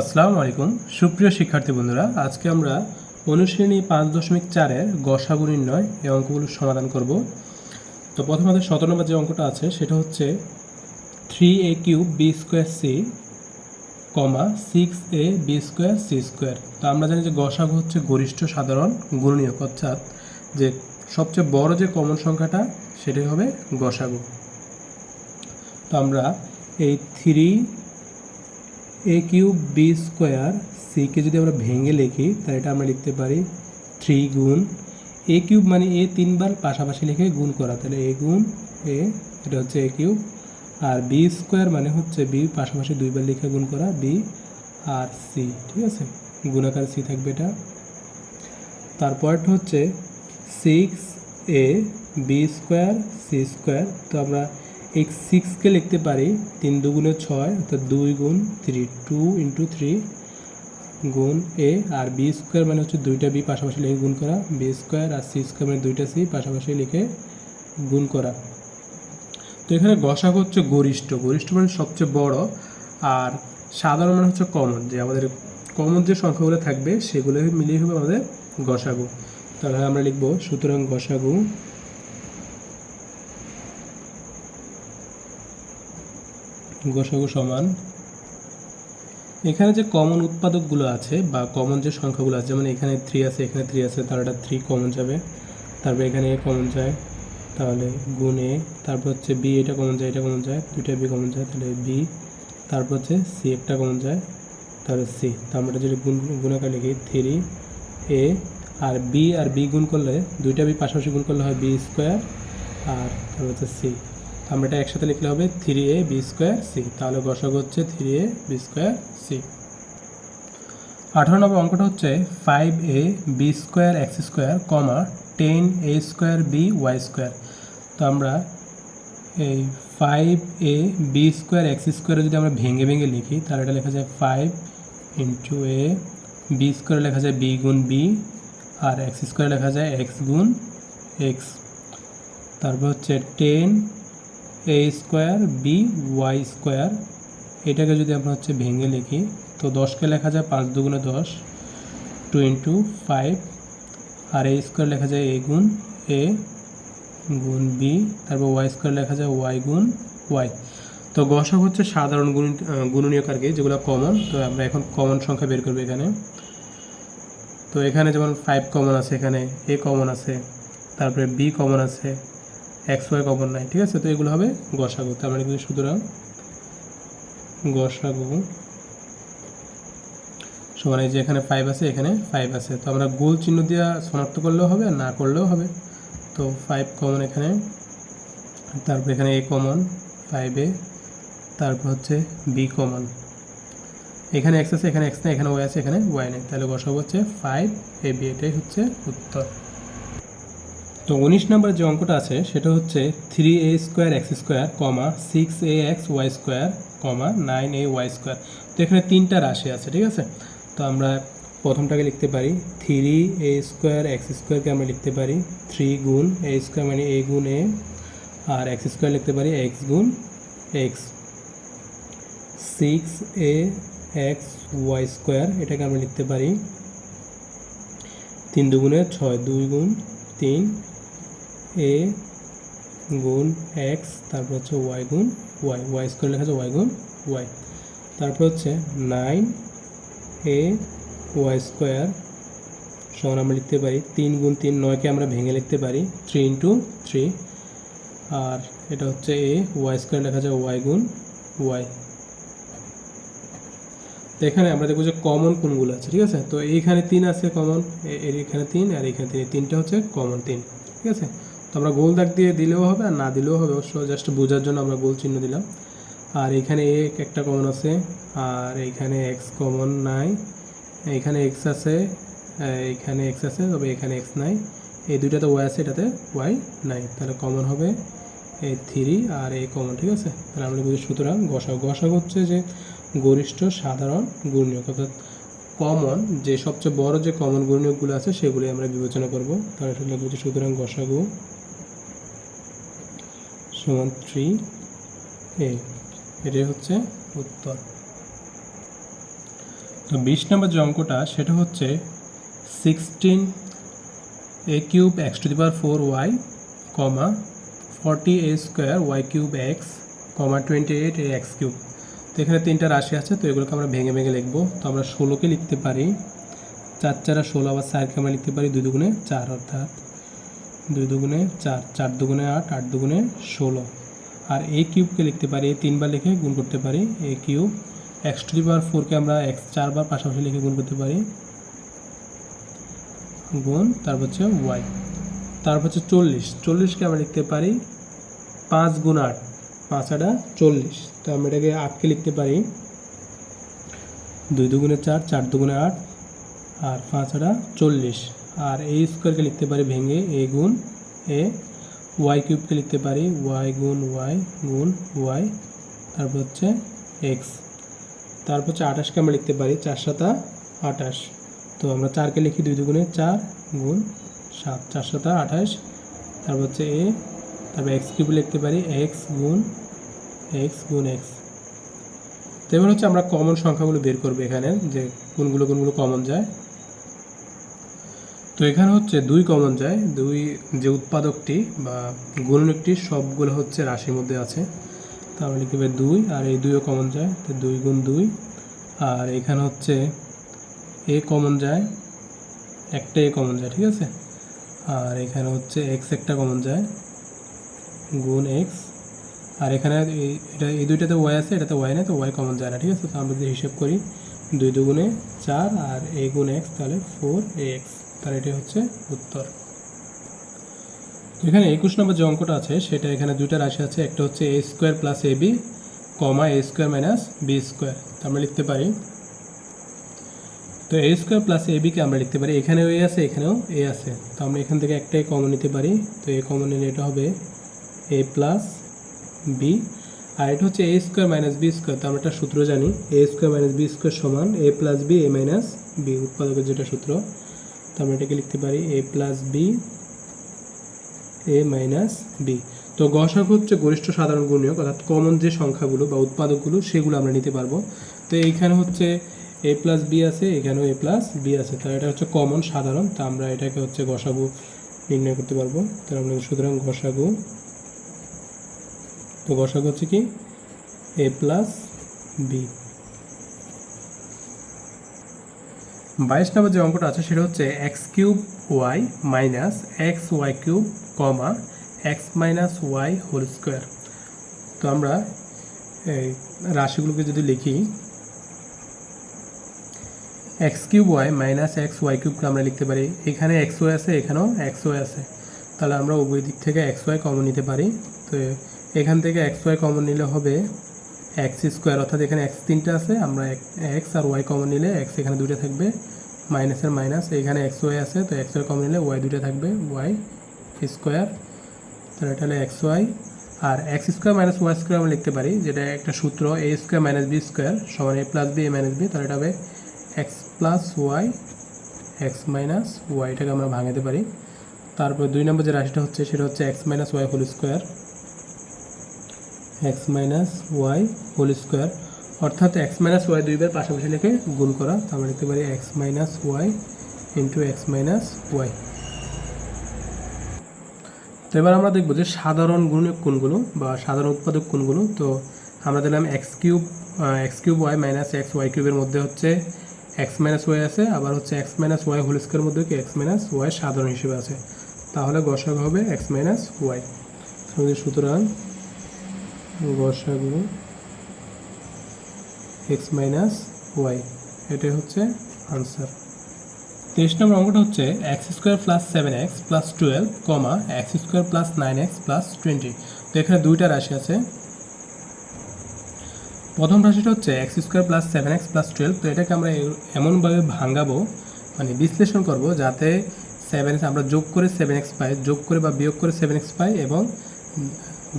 আসসালামু আলাইকুম। সুপ্রিয় শিক্ষার্থী বন্ধুরা, আজকে আমরা অনুশ্রেণী পাঁচ দশমিক চারের গসাগু নির্ণয় এই অঙ্কগুলোর সমাধান করব। তো প্রথমে আমাদের নম্বর যে অঙ্কটা আছে, সেটা হচ্ছে three A cube B square C comma six A B square C square. তো আমরা জানি যে গসাগু হচ্ছে গরিষ্ঠ সাধারণ গুণনীয়ক, অর্থাৎ যে সবচেয়ে বড় যে কমন সংখ্যাটা, সেটাই হবে গসাগু। তো আমরা এই three A cube B square সিকে যদি আমরা ভেঙে লিখি, তাহলে এটা আমরা লিখতে পারি থ্রি গুণ এ কিউব মানে এ তিনবার পাশাপাশি লিখে গুণ করা। তাহলে এ গুণ এ এটা হচ্ছে এ কিউব আর বি স্কোয়ার মানে হচ্ছে বি পাশাপাশি দুইবার লিখে গুণ করা বি আর সি ঠিক আছে? গুণাকার সি থাকবে এটা। তারপরটা হচ্ছে six A B square C square তো আমরা এই সিক্সকে লিখতে পারি তিন দুগুণে ছয়, অর্থাৎ দুই গুণ থ্রি, টু ইন্টু থ্রি গুণ এ, আর বি স্কোয়ার মানে হচ্ছে দুইটা বি পাশাপাশি লিখে গুণ করা। বি স্কোয়ার আর সি স্কোয়ার মানে দুইটা সি পাশাপাশি লিখে গুণ করা। তো এখানে গসাগু হচ্ছে গরিষ্ঠ। গরিষ্ঠ মানে সবচেয়ে বড়। আর সাধারণ মানে হচ্ছে কমন। যে আমাদের কমন যে সংখ্যাগুলো থাকবে সেগুলো মিলিয়ে হবে আমাদের গসাগু তাহলে আমরা লিখব, সুতরাং গসাগু গসাগু সমান। এখানে যে কমন উৎপাদকগুলো আছে বা কমন যে সংখ্যাগুলো আছে, যেমন এখানে থ্রি আছে, এখানে থ্রি আছে এটা থ্রি কমন যাবে। তারপর এখানে এ কমন যায়, তাহলে গুণ এ তারপর হচ্ছে বি এটা কমন যায়, এটা কমন যায়, দুইটা বি কমন যায়, তাহলে বি তারপর হচ্ছে সি একটা কমন যায়, তাহলে সি তো আমরা যদি গুণ, গুণাকার লিখি থ্রি এ আর বি আর বি গুণ করলে, দুইটা বি পাশাপাশি গুণ করলে হয় বি স্কোয়ার আর তারপর হচ্ছে সি আমরা এটা একসাথে লিখলে হবে three A B square C তাহলে গসক হচ্ছে three A B square C আঠারো নম্বর অঙ্কটা হচ্ছে five A B square X square comma ten A square B Y square তো আমরা এই five A B square X স্কোয়ারে যদি আমরা ভেঙে ভেঙে লিখি, তাহলে এটা লেখা যায় ফাইভ ইন্টু এ বি স্কোয়ারে লেখা যায় বি গুণ বি আর এক্স স্কোয়ারে লেখা যায় এক্স গুণ এক্স তারপর হচ্ছে ten A square B Y square এটাকে যদি আমরা হচ্ছে ভেঙে লিখি, তো দশকে লেখা যায় পাঁচ দুগুণে দশ টু ইন্টু ফাইভ আর এ স্কোয়ার লেখা যায় এ গুণ এ গুণ বি তারপর ওয়াই স্কোয়ার লেখা যায় ওয়াই গুণ ওয়াই তো গসক হচ্ছে সাধারণ গুণ গুণনীয়ক আর যেগুলো কমন তো আমরা এখন কমন সংখ্যা বের করব এখানে। তো এখানে যেমন ফাইভ কমন আছে এখানে এ কমন আছে, তারপরে বি কমন আছে এক্স ওয়াই কমন নাই, ঠিক আছে? তো এগুলো হবে গসাগু। তার মানে কিন্তু সুতরাং গসাগু সমান এই যে এখানে ফাইভ আছে, এখানে ফাইভ আছে। তো আমরা গোল চিহ্ন দিয়ে শনাক্ত করলেও হবে আর না করলেও হবে। তো ফাইভ কমন এখানে, তারপর এখানে এ কমন ফাইভ এ তারপর হচ্ছে বি কমন এখানে এক্স আছে, এখানে এক্স নেই, এখানে ওয়াই আছে, এখানে ওয়াই নেই। তাহলে গসাগু হচ্ছে ফাইভ এ বি এটাই হচ্ছে উত্তর। তো উনিশ নম্বর যে অঙ্কটা আছে, সেটা হচ্ছে three A square X square comma six A X Y square comma nine A Y square তো এখানে তিনটা রাশি আছে, ঠিক আছে? তো আমরা প্রথমটাকে লিখতে পারি থ্রি এ স্কোয়ার এক্স স্কোয়ারকে আমরা লিখতে পারি থ্রি গুণ এ স্কোয়ার মানে এ গুণ এ আর এক্স স্কোয়ার লিখতে পারি এক্স গুণ X six A X Y square এটাকে আমরা লিখতে পারি, তিন দুগুণে ছয়, দুই গুণ তিন এ গুণ এক্স তারপর হচ্ছে ওয়াই গুণ ওয়াই ওয়াই স্কোয়ার লেখা আছে ওয়াই গুণ ওয়াই তারপর হচ্ছে নাইন এ ওয়াই স্কোয়ার সমান আমরা লিখতে পারি তিন গুণ তিন নয়কে আমরা ভেঙে লিখতে পারি থ্রি ইন্টু থ্রি আর এটা হচ্ছে এ ওয়াই স্কোয়ার লেখা যায় ওয়াই গুণ ওয়াই তো এখানে আমরা দেখব যে কমন কোনগুলো আছে, ঠিক আছে? তো এইখানে তিন আছে কমন এর এখানে তিন আর এখানে তিন তিনটা হচ্ছে কমন তিন, ঠিক আছে? তো আমরা গোল দাগ দিয়ে দিলেও হবে আর না দিলেও হবে, অবশ্য জাস্ট বোঝার জন্য আমরা গোল চিহ্ন দিলাম। আর এখানে এ একটা কমন আছে, আর এইখানে এক্স কমন নাই, এখানে এক্স আছে এইখানে এক্স আছে, তবে এখানে এক্স নাই। এই দুইটাতে ওয়াই আছে, এটাতে ওয়াই নাই। তাহলে কমন হবে এই থ্রি আর এই কমন ঠিক আছে? তাহলে আমরা বুঝি সুতরাং গসাগ গসাগ হচ্ছে যে গরিষ্ঠ, সাধারণ, গুণনীয়ক। অর্থাৎ কমন যে সবচেয়ে বড় যে কমন গুণনীয়কগুলো আছে সেগুলি আমরা বিবেচনা করব। তাহলে সেটা বুঝি সুতরাং গসাগু সমান থ্রি এ এটাই হচ্ছে উত্তর। তো বিশ নম্বর যে অঙ্কটা, সেটা হচ্ছে sixteen A cube X to the power four Y comma forty A square Y cube X comma twenty eight A X cube তো এখানে তিনটা রাশি আছে, তো এগুলোকে আমরা ভেঙে ভেঙে লিখব। তো আমরা ষোলোকে লিখতে পারি, চার চারা ষোলো আবার চারকে আমরা লিখতে পারি, দুই দুগুণে চার অর্থাৎ দুই দুগুণে চার চার দুগুণে আট আট দুগুণে ষোলো। আর এ কিউবকে লিখতে পারি এই তিনবার লিখে গুণ করতে পারি A cube X to the power ফোরকে আমরা এক্স চারবার পাশাপাশি লিখে গুণ করতে পারি। গুণ, তারপর হচ্ছে ওয়াই তারপর হচ্ছে চল্লিশ। চল্লিশকে আমরা লিখতে পারি পাঁচ গুণ আট। পাঁচ আটা চল্লিশ। তো আমরা এটাকে আটকে লিখতে পারি। দুই দুগুণে চার চার দুগুণে আট। আর পাঁচ আটা চল্লিশ। আর এই স্কোয়ারকে লিখতে পারি ভেঙে এ গুণ এ ওয়াই কিউবকে লিখতে পারি ওয়াই গুণ ওয়াই গুণ ওয়াই তারপর হচ্ছে এক্স তারপর হচ্ছে আঠাশকে আমরা লিখতে পারি, চার সাতা আঠাশ। তো আমরা চারকে লিখি দুই দুগুণে চার গুণ সাত, চার সাতা আঠাশ। তারপর হচ্ছে এ তারপর এক্স কিউব লিখতে পারি এক্স গুণ এক্স গুণ এক্স তো এবার হচ্ছে আমরা কমন সংখ্যাগুলো বের করব এখানে, যে কোনগুলো কোনগুলো কমন যায়। তো এখানে হচ্ছে দুই কমন যায় দুই যে উৎপাদকটি বা গুণনকটি সবগুলো হচ্ছে রাশির মধ্যে আছে। তাহলে পারি দুই, আর এই দুইও কমন যায় তো দুই গুণ দুই। আর এখানে হচ্ছে এ কমন যায় একটা এ কমন যায় ঠিক আছে? আর এখানে হচ্ছে এক্স একটা কমন যায় গুণ এক্স আর এখানে এটা এই দুইটাতে ওয়াই আছে, এটাতে ওয়াই নেই, তো ওয়াই কমন যায় না, ঠিক আছে? তো আমরা যদি হিসেব করি দুই দুগুণে চার, আর এ গুণ এক্স তাহলে ফোর এক্স তাহলে এটাই হচ্ছে উত্তর। এখানে একুশ নম্বর যে অঙ্কটা আছে, সেটা এখানে দুইটা রাশি আছে, একটা হচ্ছে A square plus A B comma A square minus B square আমরা লিখতে পারি, তো এ স্কোয়ার প্লাস এ বিকে আমরা লিখতে পারি। এখানেও এ আছে, এখানেও এ আছে। তো আমরা এখান থেকে একটাই কমন নিতে পারি। তো এ কমন নিলে এটা হবে এ প্লাস বি আর এটা হচ্ছে A square minus B square তো আমরা একটা সূত্র জানি A square minus B square সমান A plus B A minus B উৎপাদকের যেটা সূত্র তো আমরা এটাকে লিখতে পারি A plus B A minus B তো গসাগু হচ্ছে গরিষ্ঠ সাধারণ গুণনীয়ক অর্থাৎ কমন যে সংখ্যাগুলো বা উৎপাদকগুলো, সেগুলো আমরা নিতে পারব। তো এইখানে হচ্ছে এ প্লাস বি আছে, এখানেও এ প্লাস বি আছে। তো এটা হচ্ছে কমন সাধারণ, তো আমরা এটাকে হচ্ছে গসাগু নির্ণয় করতে পারব। তো আমরা সুতরাং গসাগু তো গসাগু হচ্ছে কি? এ প্লাস বি বাইশ নম্বর যে অঙ্কটা আছে, সেটা হচ্ছে X cube Y minus X Y cube comma X minus Y whole square. তো আমরা এই রাশিগুলোকে যদি লিখি X cube Y minus X Y কিউবকে আমরা লিখতে পারি। এখানে এক্স ওয়াই আছে, এখানেও এক্স ওয়াই আছে। তাহলে আমরা উভয় দিক থেকে এক্স ওয়াই কমন নিতে পারি। তো এখান থেকে এক্স ওয়াই কমন নিলে হবে এক্স স্কোয়ার, অর্থাৎ এখানে এক্স তিনটা আছে, আমরা এক্স আর ওয়াই কমন নিলে এক্স এখানে দুটো থাকবে মাইনাসের মাইনাস এখানে এক্স ওয়াই আছে, তো এক্স ওয়াই কমন নিলে ওয়াই দুটো থাকবে ওয়াই স্কোয়ার, তাহলে এটা হলো এক্স ওয়াই আর X square minus Y square আমরা লিখতে পারি, যেটা একটা সূত্র A square minus B square সমান A plus B A minus B তাহলে এটা হবে X plus Y X minus Y এটাকে আমরা ভাঙাতে পারি। তারপর দুই নম্বর যে রাশিটা হচ্ছে, সেটা হচ্ছে X minus Y whole square X minus Y whole square অর্থাৎ এক্স মাইনাস ওয়াই দুইবার পাশাপাশি লিখে গুণ করা তো আমরা লিখতে পারি X minus Y into X minus Y তো এবার আমরা দেখব যে সাধারণ গুণক কোনগুলো বা সাধারণ উৎপাদক কোনগুলো। তো আমরা দিলাম X cube X cube Y minus X Y কিউবের মধ্যে হচ্ছে এক্স মাইনাস ওয়াই আছে, আবার হচ্ছে এক্স মাইনাস ওয়াই হোল স্কোয়ারের মধ্যে কি এক্স মাইনাস ওয়াই সাধারণ হিসেবে আছে। তাহলে গসাগ হবে এক্স মাইনাস ওয়াই সুতরাং গসাগু এক্স মাইনাস ওয়াই এটাই হচ্ছে আনসার তেইশ নম্বর অঙ্কটা হচ্ছে X square plus seven X plus twelve comma X square plus nine X plus twenty তো এখানে দুইটা রাশি আছে। প্রথম রাশিটা হচ্ছে X square plus seven X plus twelve তো এটাকে আমরা এমনভাবে ভাঙাবো মানে বিশ্লেষণ করব যাতে সেভেন এক্স আমরা যোগ করে সেভেন এক্স পাই, যোগ করে বা বিয়োগ করে সেভেন এক্স পাই এবং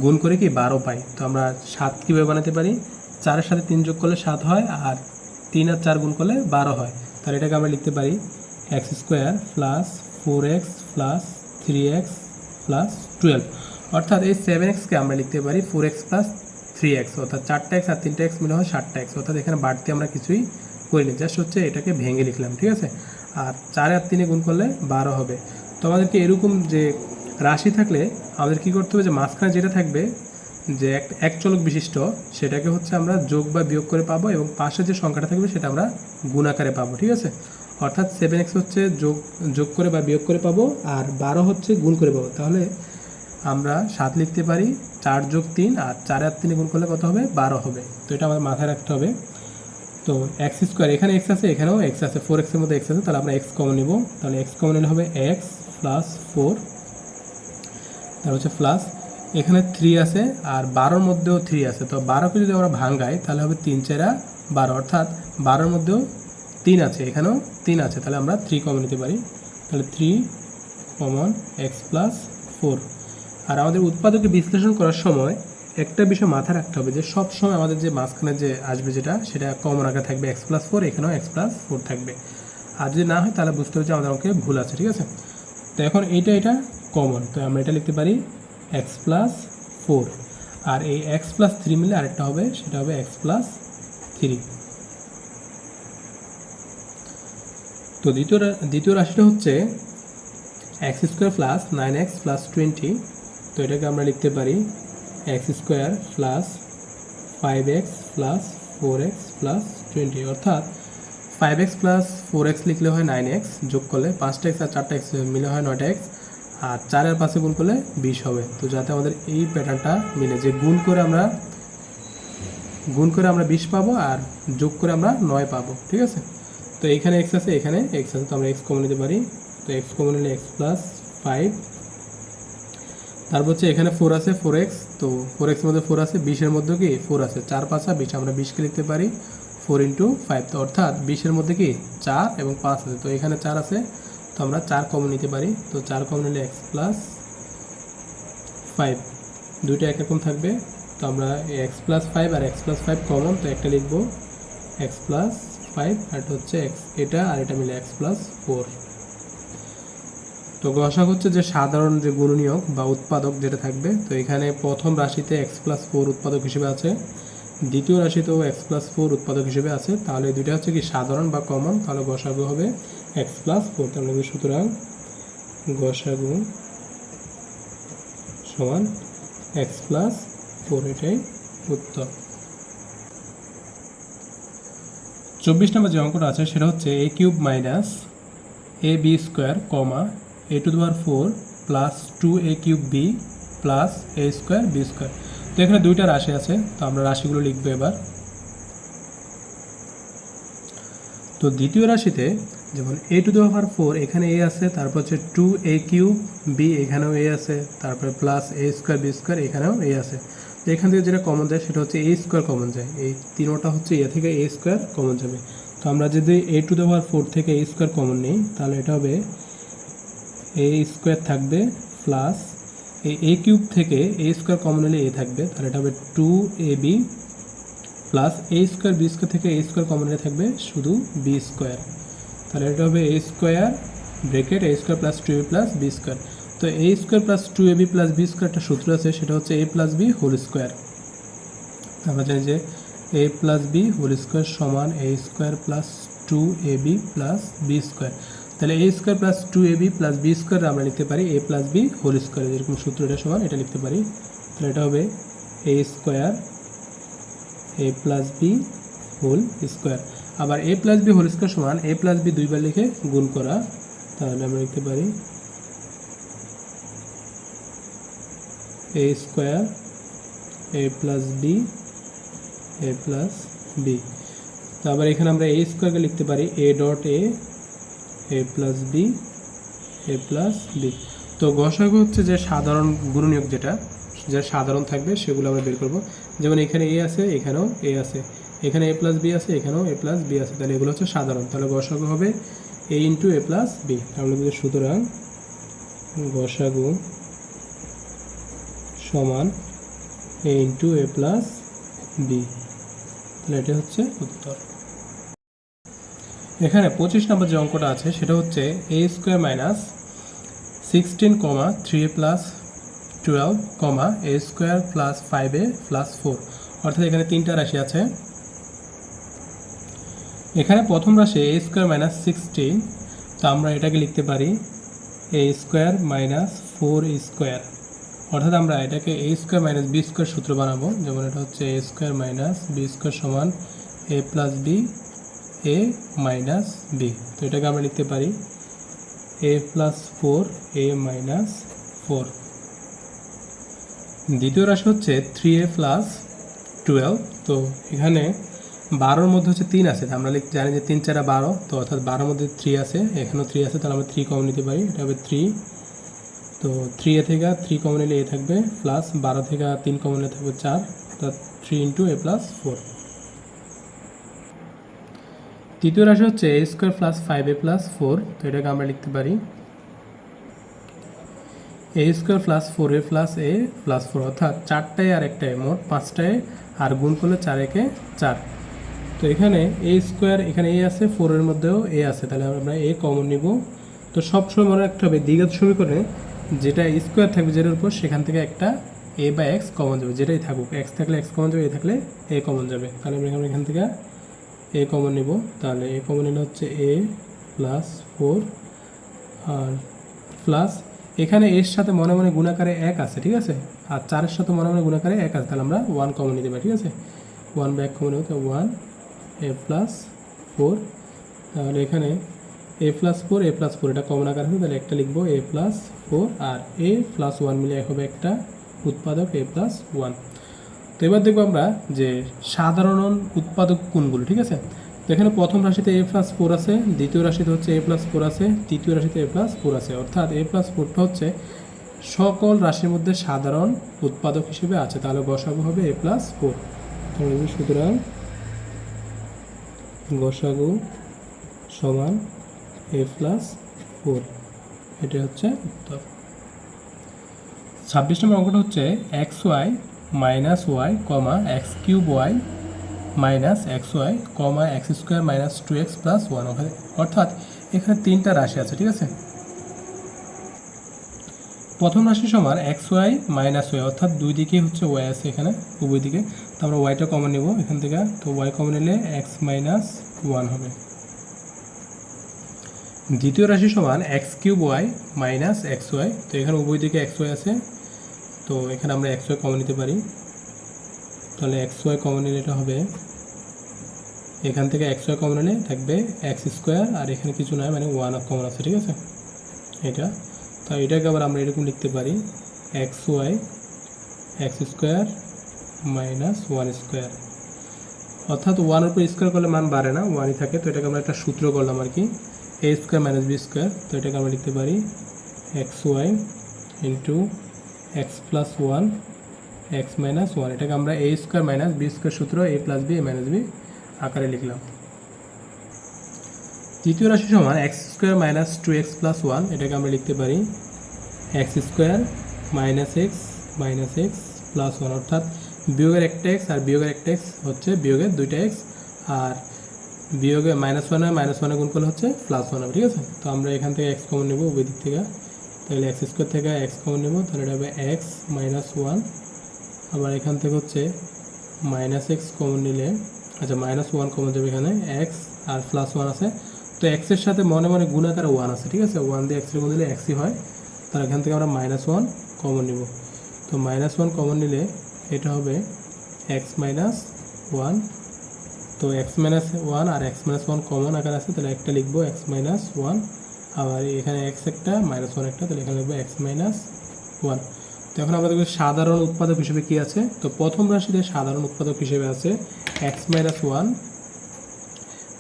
গুণ করে কি বারো পাই। তো আমরা সাত কীভাবে বানাতে পারি? চারের সাথে তিন যোগ করলে সাত হয় আর তিন আর চার গুণ করলে বারো হয়। তাহলে এটাকে আমরা লিখতে পারি X square plus four X plus three X plus twelve. অর্থাৎ এই সেভেন এক্সকে আমরা লিখতে পারি four X plus three X. অর্থাৎ চারটা এক্স আর তিনটা এক্স মিলে হয় ষাটটা এক্স। অর্থাৎ এখানে বাড়তি আমরা কিছুই করিনি, জাস্ট হচ্ছে এটাকে ভেঙে লিখলাম, ঠিক আছে? আর চার আর তিনে গুণ করলে বারো হবে। তো আমাদেরকে এরকম যে রাশি থাকলে আমাদের কী করতে হবে যে মাঝখানে যেটা থাকবে যে এক এক চলক বিশিষ্ট, সেটাকে হচ্ছে আমরা যোগ বা বিয়োগ করে পাবো এবং পাশে যে সংখ্যাটা থাকবে সেটা আমরা গুণ আকারে পাবো, ঠিক আছে? অর্থাৎ সেভেন এক্স হচ্ছে যোগ যোগ করে বা বিয়োগ করে পাবো আর বারো হচ্ছে গুণ করে পাবো। তাহলে আমরা সাত লিখতে পারি, চার যোগ তিন আর চার আর তিনে গুণ করলে কত হবে? বারো হবে। তো এটা আমাদের মাথায় রাখতে হবে। তো এক্স স্কোয়ার এখানে এক্স আছে, এখানেও এক্স আছে ফোর এক্সের মধ্যে এক্স আছে, তাহলে আমরা এক্স কমন নেব। তাহলে এক্স কমন নিলে হবে এক্স প্লাস ফোর তার হচ্ছে প্লাস এখানে থ্রি আছে আর বারোর মধ্যেও থ্রি আছে। তো বারোকে যদি আমরা ভাঙ্গাই, তাহলে হবে তিন চেরা বারো। অর্থাৎ বারোর মধ্যেও তিন আছে, এখানেও তিন আছে। তাহলে আমরা থ্রি কমন নিতে পারি। তাহলে three common X plus four আর আমাদের উৎপাদকে বিশ্লেষণ করার সময় একটা বিষয় মাথায় রাখতে হবে যে সব সময় আমাদের যে মাঝখানে যে আসবে যেটা, সেটা কমন আকারে থাকবে এক্স প্লাস ফোর এখানেও এক্স প্লাস ফোর থাকবে। আর যদি না হয়, তাহলে বুঝতে হবে যে আমাদের অঙ্কে ভুল আছে, ঠিক আছে? তো এখন এইটা এটা কমন তো আমরা এটা লিখতে পারি এক্স প্লাস ফোর আর এই এক্স প্লাস থ্রি মিলে আরেকটা হবে, সেটা হবে এক্স প্লাস থ্রি তো দ্বিতীয় দ্বিতীয় রাশিটা হচ্ছে X square plus nine X plus twenty তো এটাকে আমরা লিখতে পারি X square plus five X plus four X plus twenty অর্থাৎ five X plus four X লিখলে হয় নাইন এক্স যোগ করলে পাঁচটা এক্স আর চারটা এক্স মিলে হয় নয়টা এক্স আর চারের পাশে গুণ করলে বিশ হবে। তো যাতে আমাদের এই প্যাটার্নটা মিলে যে গুণ করে আমরা, গুণ করে আমরা বিশ পাবো আর যোগ করে আমরা নয় পাবো, ঠিক আছে? তো এখানে এক্স আছে, এখানে এক্স আছে, তো আমরা এক্স কমে নিতে পারি। তো এক্স কমে নিলে এক্স প্লাস ফাইভ তারপর হচ্ছে এখানে ফোর আছে ফোর এক্স তো ফোর এক্সের মধ্যে ফোর আছে, বিশের মধ্যে কি ফোর আছে? চার পাঁচা বিশ, আমরা বিশকে লিখতে পারি। ফোর ইন্টু ফাইভ তো অর্থাৎ বিশের মধ্যে কি চার এবং পাঁচ আছে। তো এখানে চার আছে তো আমরা চার কমন নিতে পারি। তো চার কমন নিলে এক্স প্লাস ফাইভ দুইটা একরকম থাকবে। তো আমরা এক্স প্লাস ফাইভ আর এক্স প্লাস ফাইভ কমন তো একটা লিখব। এক্স প্লাস ফাইভ আর হচ্ছে এক্স এটা আর এটা মিলে এক্স প্লাস ফোর তো গসাগ হচ্ছে যে সাধারণ যে গুণনীয়ক বা উৎপাদক যেটা থাকবে, তো এখানে প্রথম রাশিতে এক্স প্লাস ফোর উৎপাদক হিসেবে আছে। দ্বিতীয় রাশিতেও এক্স প্লাস ফোর উৎপাদক হিসেবে আছে। তাহলে দুইটা হচ্ছে কি সাধারণ বা কমন তাহলে গসাগু হবে এক্স প্লাস ফোর তাহলে লিখব সুতরাং গসাগু সমান এক্স প্লাস ফোর এটাই উত্তর। চব্বিশ নম্বর যে অঙ্কটা আছে সেটা হচ্ছে A cube minus A B square comma A two দেওয়ার four plus two A cube B plus A square B square. তো এখানে দুইটা রাশি আছে, তো আমরা রাশিগুলো লিখব এবার। তো দ্বিতীয় রাশিতে যেমন এ টু দেওয়ার ফোর এখানে এ আছে, তারপর হচ্ছে টু এ কিউব বি এখানেও এ আছে, তারপরে plus A square B square এখানেও এ আছে। তো এখান থেকে যেটা কমন যায়, সেটা হচ্ছে এ স্কোয়ার কমন যায়। এই তিনোটা হচ্ছে এ থেকে এ স্কোয়ার কমন যাবে। তো আমরা যদি এ টু দেওয়ার ফোর থেকে এ স্কোয়ার কমন নিই, তাহলে এটা হবে এ স্কোয়ার থাকবে প্লাস এই এ কিউব থেকে এ স্কোয়ার কমন হলে এ থাকবে। তাহলে এটা হবে two A B plus A square B square থেকে এ স্কোয়ার কমন হলে থাকবে শুধু বি স্কোয়ার তাহলে এটা হবে A square bracket A square plus two A plus B square তো A square plus two A B plus B square একটা সূত্র আছে, সেটা হচ্ছে A plus B whole square আমরা জানি যে A plus B whole square সমান A square plus two A B plus B square তাহলে A square plus two A B plus B square আমরা লিখতে পারি A plus B whole square যেরকম সূত্রটা সমান এটা লিখতে পারি। তাহলে এটা হবে A square A plus B whole square আবার A plus B whole square সমান এ প্লাস বি দুইবার লিখে গুণ করা, তাহলে আমরা লিখতে পারি A square A plus B A plus B তো আবার এখানে আমরা এ স্কোয়ারকে লিখতে পারি A dot A A plus B A plus B তো গসাগু হচ্ছে যে সাধারণ গুণনীয়ক যেটা, যে সাধারণ থাকবে সেগুলো আমরা বের করব। যেমন এখানে এ আছে, এখানেও এ আছে। এখানে এ প্লাস বি আছে, এখানেও এ প্লাস বি আছে। তাহলে এগুলো হচ্ছে সাধারণ। তাহলে গসাগু হবে A into A plus B তাহলে সুতরাং গসাগু সমান A into A plus B তাহলে এটা হচ্ছে উত্তর। এখানে পঁচিশ নম্বর যে অঙ্কটা আছে, সেটা হচ্ছে A square minus sixteen comma three plus twelve comma A square plus five A plus four অর্থাৎ এখানে তিনটা রাশি আছে। এখানে প্রথম রাশি এ স্কোয়ার মাইনাস সিক্সটিন তো আমরা এটাকে লিখতে পারি A square minus four square অর্থাৎ আমরা এটাকে A square minus B square সূত্র বানাবো, যেমন এটা হচ্ছে A square minus B square সমান A plus B A minus B তো এটাকে আমরা লিখতে পারি A plus four A minus four দ্বিতীয় রাশি হচ্ছে থ্রি এ প্লাস টুয়েলভ তো এখানে বারোর মধ্যে হচ্ছে তিন আছে, আমরা জানি যে তিন, চারা বারো, তো অর্থাৎ বারোর মধ্যে থ্রি আছে, এখানেও থ্রি আছে, তাহলে আমরা থ্রি কমন নিতে পারি, এটা হবে থ্রি তো থ্রি এ থেকে থ্রি কমন নিলে এ থাকবে প্লাস বারো থেকে তিন কমন নিলে থাকবে চার, অর্থাৎ three into A plus four তৃতীয় রাশি হচ্ছে A square plus five A plus four তো এটাকে আমরা লিখতে পারি। A square plus four A plus A plus four অর্থাৎ চারটায় আর একটায়, মোট পাঁচটায়, আর গুণ করলে চার একে চার। তো এখানে এ স্কোয়ার এখানে এ আছে ফোরের মধ্যেও এ আছে, তাহলে আমরা এ কমন নিব। তো সবসময় মনে রাখতে হবে, দ্বিঘাত সমীকরণে যেটা স্কোয়ার থাকবে যেটার উপর, সেখান থেকে একটা এ বা এক্স কমন যাবে, যেটাই থাকুক। এক্স থাকলে এক্স কমন যাবে এ থাকলে এ কমন যাবে। তাহলে আমরা এখানে থেকে এ কমন নিব। তাহলে এ কমন নিলে হচ্ছে এ প্লাস ফোর আর প্লাস এখানে এর সাথে মনে মনে গুণাকারে এক আছে, ঠিক আছে? আর চারের সাথে মনে মনে গুণাকারে এক আছে, তাহলে আমরা ওয়ান কমন নিতে পারি, ঠিক আছে? ওয়ান ব্যাক কমন হতে ওয়ান এ প্লাস ফোর তাহলে এখানে A plus four A plus four এটা কমন আকার হবে তাহলে একটা লিখব এ প্লাস ফোর আর এ প্লাস ওয়ান মিলে হবে একটা উৎপাদক এ প্লাস ওয়ান তো এবার দেখব আমরা যে সাধারণ উৎপাদক কোনগুলো ঠিক আছে তো এখানে প্রথম রাশিতে এ প্লাস ফোর আছে দ্বিতীয় রাশিতে হচ্ছে এ প্লাস ফোর আছে তৃতীয় রাশিতে এ প্লাস ফোর আছে অর্থাৎ এ প্লাস ফোরটা হচ্ছে সকল রাশির মধ্যে সাধারণ উৎপাদক হিসেবে আছে তাহলে গসাগু হবে এ প্লাস ফোর সুতরাং গসাগু সমান এ প্লাস ফোর। এটা হচ্ছে উত্তর। ছাব্বিশ নম্বর অঙ্কটা হচ্ছে X Y minus Y comma X cube Y minus X Y comma X square minus two X plus one অর্থাৎ এখানে তিনটা রাশি আছে, ঠিক আছে? প্রথম রাশি সমান এক্স ওয়াই মাইনাস ওয়াই, অর্থাৎ দুই দিকেই হচ্ছে ওয়াই আছে এখানে, উভয় দিকে। তো আমরা ওয়াইটা কমন নেব এখান থেকে। তো ওয়াই কমন নিলে এক্স মাইনাস ওয়ান হবে। দ্বিতীয় রাশি সমান X cube Y minus X Y তো এখানে উভয় দিকে এক্স ওয়াই আছে। তো এখানে আমরা এক্স ওয়াই কমন নিতে পারি। তাহলে এক্স ওয়াই কমন নিলে এটা হবে। এখান থেকে এক্স ওয়াই কমন নিলে থাকবে এক্স স্কোয়ার আর এখানে কিছু নয় মানে ওয়ান অফ কমন আছে, ঠিক আছে? এটা। তো এটাকে আবার আমরা এরকম লিখতে পারি। X Y X square minus one square অর্থাৎ ওয়ানের উপর স্কোয়ার করলে মান বাড়ে না ওয়ানই থাকে, তো এটাকে আমরা একটা সূত্র করলাম আর কি। A square minus B square তো এটাকে আমরা লিখতে পারি X Y into X plus one X minus one এটাকে আমরা A square minus B square সূত্র A plus B A minus B আকারে লিখলাম। তৃতীয় রাশি সমান X square minus two X plus one এটাকে আমরা লিখতে পারি X square minus X minus X plus one অর্থাৎ বিয়োগের একটা এক্স আর বিয়োগের একটা এক্স হচ্ছে বিয়োগের দুইটা এক্স আর বিয়োগে মাইনাস ওয়ানে মাইনাস ওয়ানে গুণ করলে হচ্ছে প্লাস ওয়ান হবে, ঠিক আছে? তো আমরা এখান থেকে এক্স কমন নেব ওই দিক থেকে। তাহলে এক্স স্কোয়ার থেকে এক্স কমন নেব, তাহলে এটা হবে এক্স মাইনাস ওয়ান আবার এখান থেকে হচ্ছে মাইনাস এক্স কমন নিলে আচ্ছা মাইনাস ওয়ান কমন যাবে এখানে এক্স আর প্লাস ওয়ান আছে। তো এক্সের সাথে মনে মনে গুণাকারে ওয়ান আছে, ঠিক আছে? ওয়ান দিয়ে এক্সের গুণ দিলে এক্সই হয়। তার এখান থেকে আমরা মাইনাস ওয়ান কমন নিব। তো মাইনাস ওয়ান কমন নিলে এটা হবে এক্স মাইনাস ওয়ান তো এক্স মাইনাস ওয়ান আর এক্স মাইনাস ওয়ান কমন আকার আছে, তাহলে একটা লিখব এক্স মাইনাস ওয়ান আবার এখানে এক্স একটা মাইনাস ওয়ান একটা, তাহলে এখানে লিখব এক্স মাইনাস ওয়ান তো এখন আমরা দেখব সাধারণ উৎপাদক হিসেবে কি আছে? তো প্রথম রাশিতে সাধারণ উৎপাদক হিসেবে আছে এক্স মাইনাস ওয়ান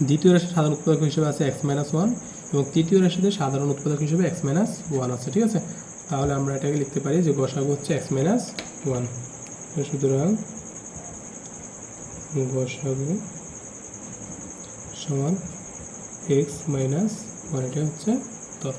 দ্বিতীয় রাশির সাধারণ উৎপাদক হিসেবে আছে এক্স মাইনাস ওয়ান এবং তৃতীয় রাশিতে সাধারণ উৎপাদক হিসেবে এক্স মাইনাস ওয়ান আছে, ঠিক আছে? তাহলে আমরা এটাকে লিখতে পারি যে গসাগু হচ্ছে এক্স মাইনাস ওয়ান সুতরাং গসাগু সমান এক্স মাইনাস ওয়ান এটা হচ্ছে উত্তর